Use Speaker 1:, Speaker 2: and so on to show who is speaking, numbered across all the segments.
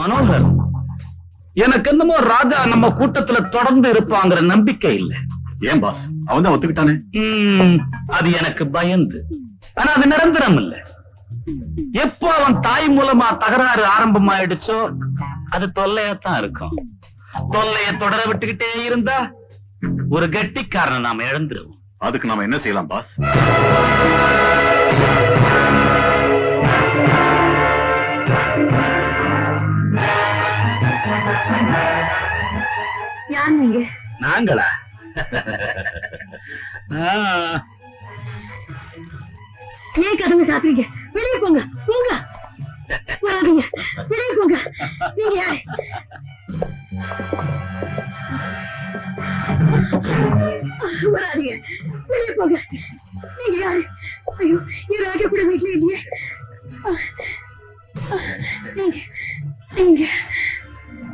Speaker 1: மனோகர் எனக்கு என்னமோ ராஜா நம்ம கூட்டத்துல தொடர்ந்து இருப்பாங்கிற நம்பிக்கை இல்ல.
Speaker 2: ஏன் பாஸ்? அவன் தான் ஒத்துக்கிட்டானே
Speaker 1: அது எனக்கு பயந்து. ஆனா அது நிரந்தரம் இல்ல. எப்போ அவன் தாய் மூலமா தகராறு ஆரம்பமாயிடுச்சோ அது தொல்லையாத்தான் இருக்கும். தொல்லைய தொடர விட்டுக்கிட்டே இருந்தா ஒரு கெட்டிக்காரனை நாம இழந்துருவோம்.
Speaker 2: அதுக்கு நாம என்ன செய்யலாம் பாஸ்?
Speaker 3: யார் நீங்க?
Speaker 1: நாங்களா?
Speaker 3: ஏன் கதவு சாத்துறீங்க? வெளியே போங்க போங்க. வராதீங்க வெளியே போங்க. நீங்க யாரு? வராதீங்க வெளியே போங்க. நீங்க யாரு? ஐயோ என் ராஜா கூட வீட்டுல இல்லையே. நீங்க நீங்க.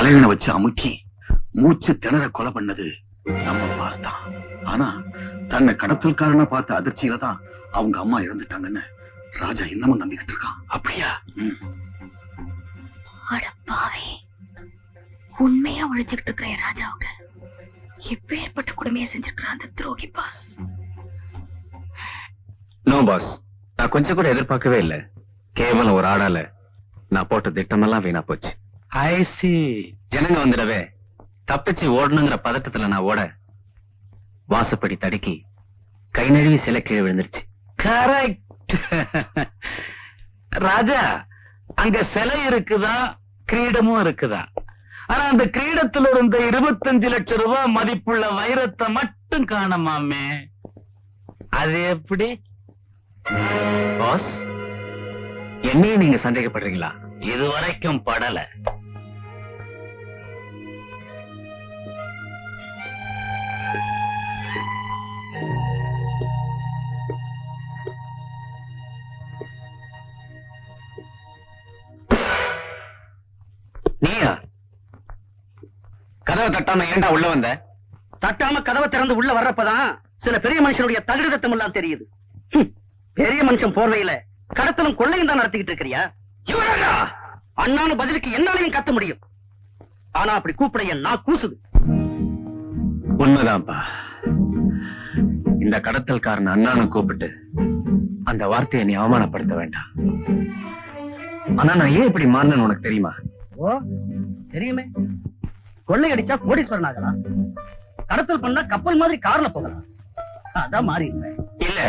Speaker 2: தலையில வச்சு அமுக்கி மூச்சு திணற கொலை பண்ணது நம்ம பாஸ் தான். ஆனா தன்னை கடத்தல்காரனா பார்த்த அதிர்ச்சியில தான் அவங்க அம்மா இறந்துட்டாங்கன்னு ராஜா இன்னமும் நம்பிக்கிட்டு இருக்கான். அப்படியா?
Speaker 3: பாவி. உண்மையா உழைச்சுக்கிட்டு இருக்கிற ராஜாவுக்கு எப்பேற்பட்ட கொடுமையை செஞ்சிருக்கிறான் அந்த துரோகி பாஸ்
Speaker 4: நோ பாஸ் நான் கொஞ்சம் கூட எதிர்பார்க்கவே இல்ல. கேவலம் ஒரு ஆடால நான் போட்ட திட்டமெல்லாம் வீணா போச்சு.
Speaker 1: See.
Speaker 4: ஜனங்க வந்துடவே? தப்பிச்சு ஓடணுங்கிற பதட்டத்துல நான் ஓட வாசப்படி தடுக்கி கை நழுவி சிலை கீழே விழுந்துருச்சு.
Speaker 1: கரெக்ட் ராஜா அங்க சிலை இருக்குதா? கிரீடமும் இருக்குதா? ஆனா அந்த கிரீடத்துல இருந்த இருபத்தஞ்சு லட்சம் ரூபாய் மதிப்புள்ள வைரத்தை மட்டும் காணமாமே. அது எப்படி?
Speaker 4: பாஸ் என்னையும் நீங்க சந்தேகப்படுறீங்களா?
Speaker 1: இதுவரைக்கும் படல.
Speaker 4: கதவை தட்டாம ஏன்டா உள்ள வந்த?
Speaker 5: தட்டாம கதவை திறந்து உள்ள வர்றப்பதான் சில பெரிய மனுஷனுடைய தகுதித்தம் எல்லாம் தெரியுது. பெரிய மனுஷன் போர்வையில கடத்தலும் கொள்ளையும் தான் நடத்திக்கிட்டு இருக்கிறியா? இவரா அண்ணான்னு பதிலுக்கு என்னாலையும் கத்த முடியும். ஆனா அப்படி கூப்பிட என் நான் கூசுது.
Speaker 4: உண்மைதான்ப்பா. இந்த கடத்தல்காரன் அண்ணான்னு கூப்பிட்டு அந்த வார்த்தையை நீ அவமானப்படுத்த வேண்டாம். ஆனா நான் ஏன் இப்படி மாறினேன்னு உனக்கு தெரியுமா?
Speaker 5: ஓ தெரியுமே. கொள்ளையடிச்சா கோடீஸ்வரன் ஆகலாம் கடத்தல் பண்ணா கப்பல் மாதிரி கார்ல போகலாம் அதான் மாறி
Speaker 4: இல்ல.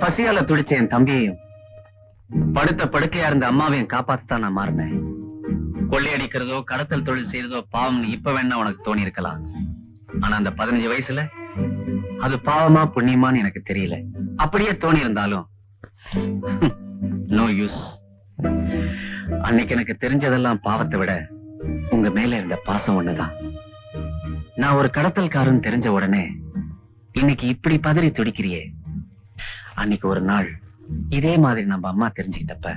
Speaker 4: பசியால துடிச்ச என் தம்பியையும் படுத்த படுக்கையா இருந்த அம்மாவையும் காப்பாத்தான் நான் மாறினேன். கொள்ளையடிக்கிறதோ கடத்தல் தொழில் செய்யறதோ பாவம்னு இப்ப வேணா உனக்கு தோணி இருக்கலாம் ஆனா அந்த பதினஞ்சு வயசுல அது பாவமா புண்ணியமான்னு எனக்கு தெரியல. அப்படியே தோணி இருந்தாலும் நோ யூஸ் அன்னைக்கு எனக்கு தெரிஞ்சதெல்லாம் பாவத்தை விட உங்க மேல இருந்த பாசம் ஒண்ணுதான். நான் ஒரு கடத்தல்காரன் தெரிஞ்ச உடனே இன்னைக்கு இப்படி பதறி துடிக்கிறியே. அன்னைக்கு ஒரு நாள் இதே மாதிரி நம்ம அம்மா தெரிஞ்சுக்கிட்டப்ப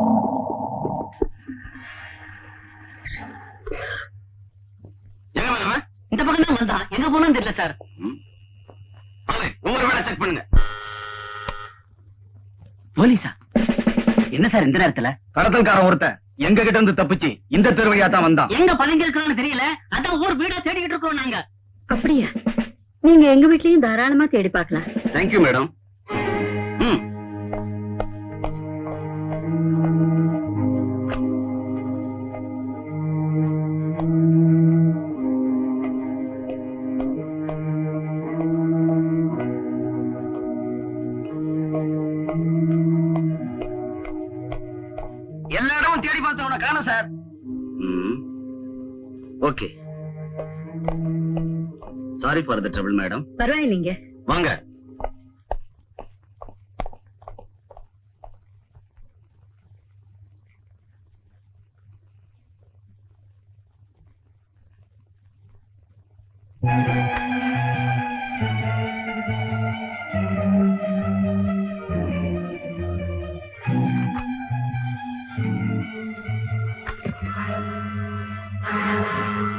Speaker 5: பக்கம் தான் வந்தான். எங்க போனு தெரியல சார்.
Speaker 4: ஒவ்வொரு வேலை செக் பண்ணுங்க.
Speaker 5: போலீஸா? என்ன சார் இந்த நேரத்துல?
Speaker 2: கடத்தல்காரன் ஒருத்தன். எங்க கிட்ட இருந்து தப்பிச்சு இந்த தெருவையா தான் வந்தான்.
Speaker 5: எங்க பதுங்கி இருக்கிறோம்னு தெரியல. அதான் ஒவ்வொரு வீடா தேடிக்கிட்டு இருக்கோம் நாங்க.
Speaker 3: அப்படியா? நீங்க எங்க வீட்லயும் தாராளமா தேடி பார்க்கலாம்.
Speaker 2: Thank you madam sorry
Speaker 5: for the trouble madam
Speaker 3: பரவாயில்லைங்க.
Speaker 5: வாங்க.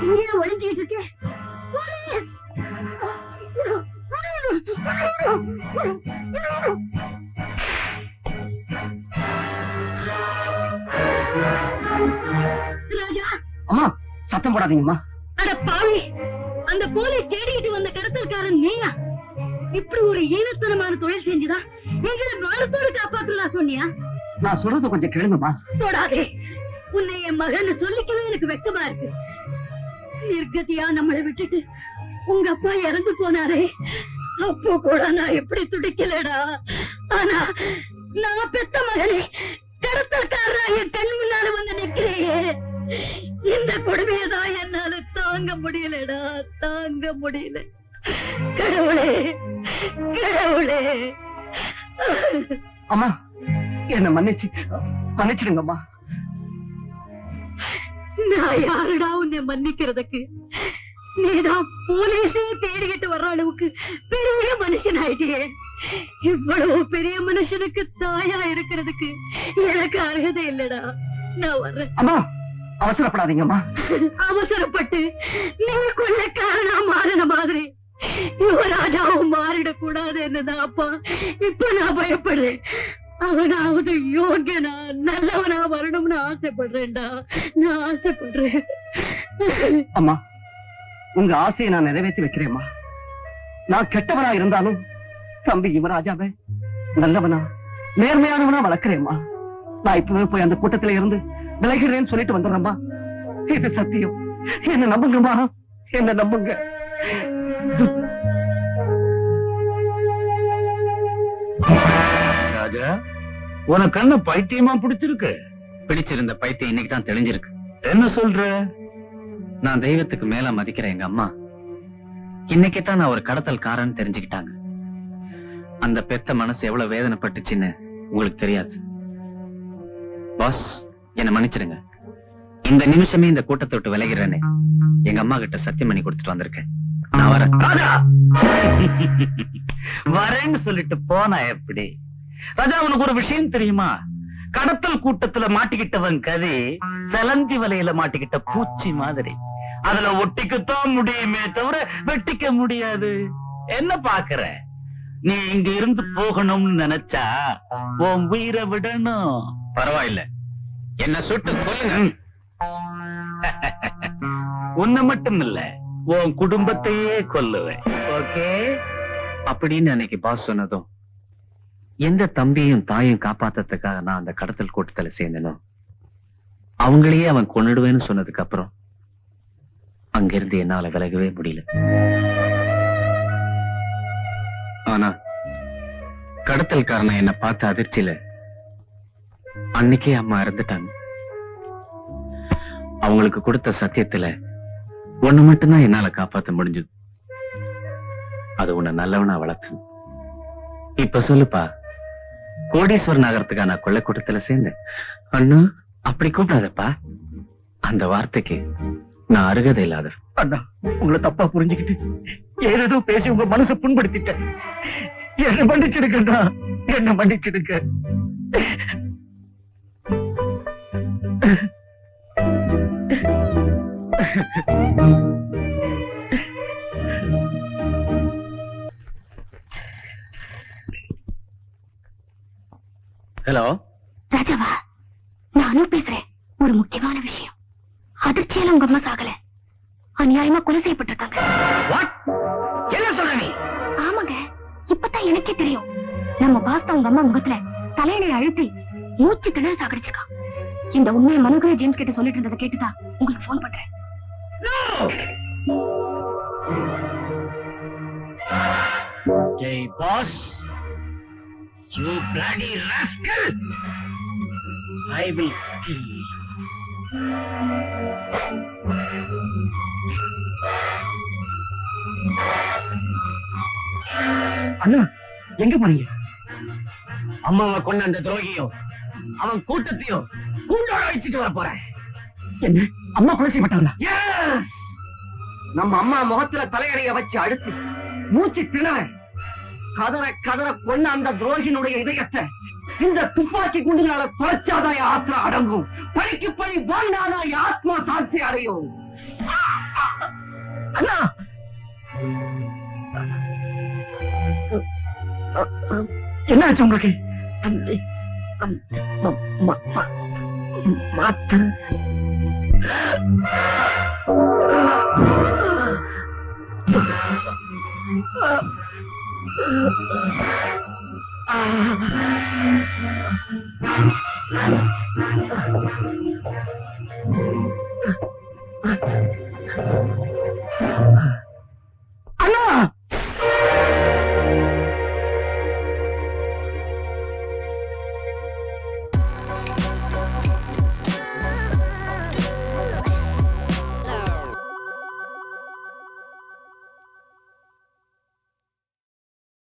Speaker 3: இங்கேயே ஒளிஞ்சிட்டு இருக்கேன்
Speaker 5: சத்தம் போடாதீங்கம்மா.
Speaker 3: அட பாவி அந்த போலீஸ் தேடிட்டு வந்த கடத்தல்காரன் நீயா? இப்படி ஒரு ஈனத்தனமான தொழில் செஞ்சுதா? எங்களை மானத்தோடு காப்பாத்துறதா சொன்னியா?
Speaker 5: நான் சொல்றது கொஞ்சம் கேளுங்கம்மா.
Speaker 3: தொடாதே. உன்னை என் மகன் சொல்லிக்கவே எனக்கு வெக்கமா இருக்கு. நிர்கதியா நம்மளை விட்டுட்டு உங்க அப்பா இறந்து போனாரே. அப்போ கூட நான் எப்படி துடிக்கலடா? ஆனா நான் பெத்த மகனே கடத்தல்காரரா என் கண் முன்னால வந்து நிக்கிறேயே இந்த கொடுமையை தான் என்னால தாங்க முடியலடா தாங்க முடியல. கடவுளே கடவுளே.
Speaker 5: அம்மா என்ன மன்னிச்சு மன்னிச்சிடுங்கம்மா.
Speaker 3: நான் யாருடா உன்னை மன்னிக்கிறதுக்கு? நீதான் போலீஸே தேடிக்கிட்டு வர்ற அளவுக்கு பெரிய மனுஷன் ஆயிட்டியே இவ்வளவு பெரிய மனுஷனுக்கு தாயா இருக்கிறதுக்கு எனக்கு அருகதை இல்லடா. நான் வர்றேன்.
Speaker 5: அம்மா அவசரப்படாதீங்கம்மா.
Speaker 3: அவசரப்பட்டு நீ கொள்ளக்காரனா மாறின மாதிரி. யுவராஜாவும் மாறிடக்கூடாது என்னதான் அப்பா. இப்ப நான் பயப்படுறேன். அவனாவது யோகியனா நல்லவனா வரணும்னு ஆசைப்படுறேன்டா. நான் ஆசைப்படுறேன்.
Speaker 5: அம்மா உங்க ஆசையை நான் நிறைவேற்றி வைக்கிறேம்மா. நான் கெட்டவனா இருந்தாலும் தம்பி யுவராஜாவை நல்லவனா நேர்மையானவனா வளர்க்கிறேம்மா. நான் இப்பவே போய் அந்த கூட்டத்துல இருந்து விலகிறேன்னு சொல்லிட்டு வந்துடுறேம்மா. இது சத்தியம். என்ன நம்புங்கம்மா? என்ன நம்புங்க?
Speaker 1: ராஜா உனக்கு என்ன பைத்தியமா பிடிச்சிருக்கு.
Speaker 4: பிடிச்சிருந்த பைத்தியம் இன்னைக்கு தான் தெளிஞ்சிருக்கு.
Speaker 1: என்ன சொல்ற?
Speaker 4: நான் தெய்வத்துக்கு மேல மதிக்கிற எங்க அம்மா இன்னைக்கு தான் நான் ஒரு கடத்தல்காரன்னு தெரிஞ்சுக்கிட்டாங்க. அந்த பெத்த மனசு எவ்வளவு வேதனைப்பட்டுச்சுன்னு உங்களுக்கு தெரியாது. பாஸ் என்ன மன்னிச்சிடுங்க இந்த நிமிஷமே இந்த கூட்டத்தை விட்டு விலகிறேன்னு எங்க அம்மா கிட்ட சத்தியம் பண்ணி கொடுத்துட்டு வந்திருக்கேன். நான் வரேன்.
Speaker 1: வரேன்னு சொல்லிட்டு போனா எப்படி? ராஜா உனக்கு ஒரு விஷயம் தெரியுமா? கடத்தல் கூட்டத்துல மாட்டிக்கிட்டவன் கதி செலந்தி வலையில மாட்டிக்கிட்ட பூச்சி மாதிரி. அதுல ஒட்டிக்கத்தான் முடியுமே தவிர வெட்டிக்க முடியாது. என்ன பாக்குற? நீ இங்க இருந்து போகணும்னு நினைச்சா உன் உயிரை விடணும்.
Speaker 4: பரவாயில்ல. என்ன சுட்டு சொல்லுங்க.
Speaker 1: ம். உன்னை மட்டும் இல்ல உன் குடும்பத்தையே கொல்லுவேன். ஓகே.
Speaker 4: அப்படின்னு அன்னைக்கு பாஸ் சொன்னதும் எந்த தம்பியும் தாயும் காப்பாத்ததுக்காக நான் அந்த கடத்தல் கூட்டத்துல சேர்ந்தனோ அவங்களையே அவன் கொன்னுடுவேன்னு சொன்னதுக்கு அப்புறம் அங்கிருந்து என்னால விலகவே முடியல. ஆனா கடத்தல்காரனை என்ன பார்த்த அதிர்ச்சியில அன்னைக்கே அம்மா இறந்துட்டாங்க. அவங்களுக்கு கொடுத்த சத்தியத்துல ஒண்ணு மட்டும்தான் என்னால காப்பாத்த முடிஞ்சது. அது உன்னை நல்லவனா வளர்த்து இப்ப சொல்லுப்பா கோடீஸ்வரன் நகரத்துக்கா நான் கொள்ளைக்கூட்டத்துல சேர்ந்தேன். அண்ணா அப்படி கூப்பிடாதப்பா. அந்த வார்த்தைக்கு நான் அருகதை இல்லாத
Speaker 5: அண்ணா உங்களை தப்பா புரிஞ்சுக்கிட்டு ஏதேதோ பேசி உங்க மனசை புண்படுத்திட்டேன். என்ன மன்னிச்சிடுங்கண்ணா என்ன மன்னிச்சிடுங்க.
Speaker 4: ஹலோ.
Speaker 3: ராஜாவா
Speaker 6: நானும் பேசுறேன். ஒரு முக்கியமான விஷயம். அதிர்ச்சியில உங்க அம்மா சாகல. அநியாயமா கொலை செய்யப்பட்டிருக்காங்க.
Speaker 5: என்ன சொல்ற நீ?
Speaker 6: ஆமாங்க இப்பதான் எனக்கே தெரியும். நம்ம பாஸ்தா உங்க அம்மா முகத்துல தலையினை அழுத்தி மூச்சு திணற சாகடிச்சிருக்கான். இந்த உண்மையை மனுகர ஜேம்ஸ் கிட்ட சொல்லிட்டு இருந்ததை கேட்டுதான் உங்களுக்கு போன் பண்றேன்
Speaker 5: Hey, boss. You bloody rascal. I will kill you. அண்ணா எங்க போறீங்க அம்மாவை கொண்ட அந்த துரோகியும் அவன் கூட்டத்தையும் கூண்டோட வச்சுட்டு வர போறேன். என்ன? அம்மா கொலை செய்யப்பட்டாங்களா நம்ம அம்மா முகத்துல வச்சு மூச்சு திணற கதற கதற கொண்ட அந்த துரோகினுடைய இதயத்தை இந்த துப்பாக்கி குண்டுகளால தொலைச்சாதான் ஆத்மா அடங்கும். பழிக்கு பழி வாழ்ந்தாதான் ஆத்மா சாட்சி அடையும். அண்ணா! என்ன ஆச்சு உங்களுக்கு? மாத்து Thank you.